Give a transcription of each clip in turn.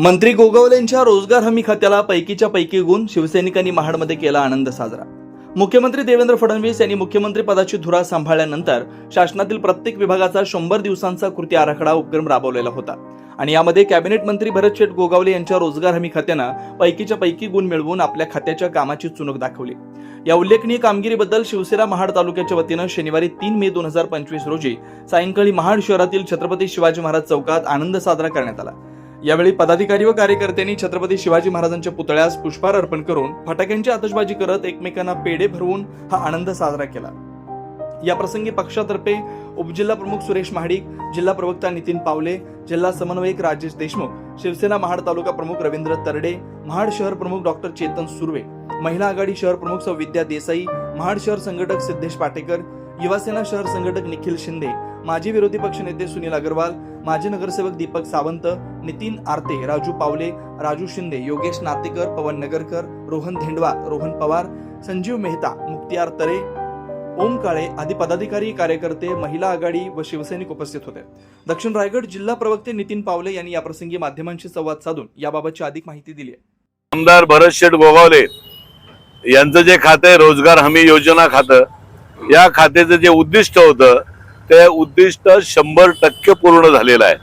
मंत्री गोगावलेंच्या रोजगार हमी खात्याला पैकीच्या पैकी गुण शिवसैनिकांनी महाडमध्ये केला आनंद साजरा. मुख्यमंत्री देवेंद्र फडणवीस यांनी मुख्यमंत्री पदाची धुरा सांभाळल्यानंतर शासनातील प्रत्येक विभागाचा शंभर दिवसांचा कृती आराखडा उपक्रम राबवलेला होता. आणि यामध्ये कॅबिनेट मंत्री भरत शेठ गोगावले यांच्या रोजगार हमी खात्यानं पैकीच्या पैकी गुण मिळवून आपल्या खात्याच्या कामाची चुनक दाखवली. या उल्लेखनीय कामगिरीबद्दल शिवसेना महाड तालुक्याच्या वतीनं शनिवारी तीन मे दोन हजार पंचवीस रोजी सायंकाळी महाड शहरातील छत्रपती शिवाजी महाराज चौकात आनंद साजरा करण्यात आला. यावेळी पदाधिकारी व कार्यकर्त्यांनी छत्रपती शिवाजी महाराजांच्या पुतळ्यास पुष्पहार अर्पण करून फटाक्यांची आतषबाजी करत एकमेकांना पेढे भरवून हा आनंद साजरा केला. या प्रसंगी पक्षातर्फे उपजिल्हा प्रमुख सुरेश महाडिक जिल्हा प्रवक्ता नितीन पावले जिल्हा समन्वयक राजेश देशमुख शिवसेना महाड तालुका प्रमुख रवींद्र तरडे महाड शहर प्रमुख डॉक्टर चेतन सुर्वे महिला आघाडी शहर प्रमुख सौ विद्या देसाई महाड शहर संघटक सिद्धेश पाटेकर युवासेना शहर संघटक निखिल शिंदे माजी विरोधी पक्षनेते सुनील अग्रवाल माजी नगरसेवक दीपक सावंत नितीन आरते राजू पावले राजू शिंदे योगेश नातेकर पवन नगरकर रोहन धेंडवा रोहन पवार संजीव मेहता मुक्तियार तरे ओम काळे आदी पदाधिकारी कार्यकर्ते महिला आघाडी व शिवसैनिक उपस्थित होते. दक्षिण रायगड जिल्हा प्रवक्ते नितीन पावले यांनी याप्रसंगी माध्यमांशी संवाद साधून याबाबतची अधिक माहिती दिली आहे. आमदार भरत शेठ गोगावले यांचं जे खातं आहे रोजगार हमी योजना खातं या खात्याचं जे उद्दिष्ट होतं ते उद्दिष्ट शंभर टक्के पूर्ण झालेलं आहे.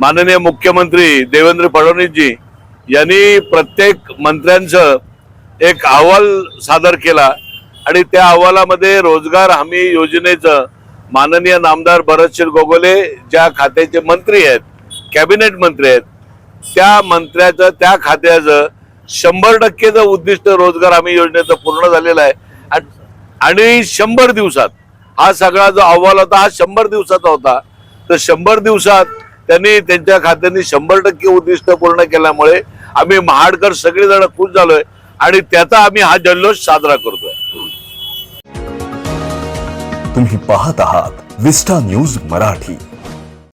माननीय मुख्यमंत्री देवेंद्र फडणवीसजी यांनी प्रत्येक मंत्र्यांचं एक अहवाल सादर केला आणि त्या अहवालामध्ये रोजगार हमी योजनेचं माननीय नामदार भरत गोगोले ज्या खात्याचे मंत्री आहेत कॅबिनेट मंत्री आहेत त्या मंत्र्याचं त्या खात्याचं शंभर टक्केचं उद्दिष्ट रोजगार हमी योजनेचं पूर्ण झालेलं आहे. आणि शंभर दिवसात हा सगळा जो अहवाल होता हा शंभर दिवसाचा होता. तर शंभर दिवसात त्यांनी त्यांच्या खात्यांनी शंभर टक्के उद्दिष्ट पूर्ण केल्यामुळे आम्ही महाडकर सगळेजण खुश झालोय आणि त्याचा आम्ही हा जल्लोष साजरा करतोय. तुम्ही पाहत आहात विस्टा न्यूज मराठी.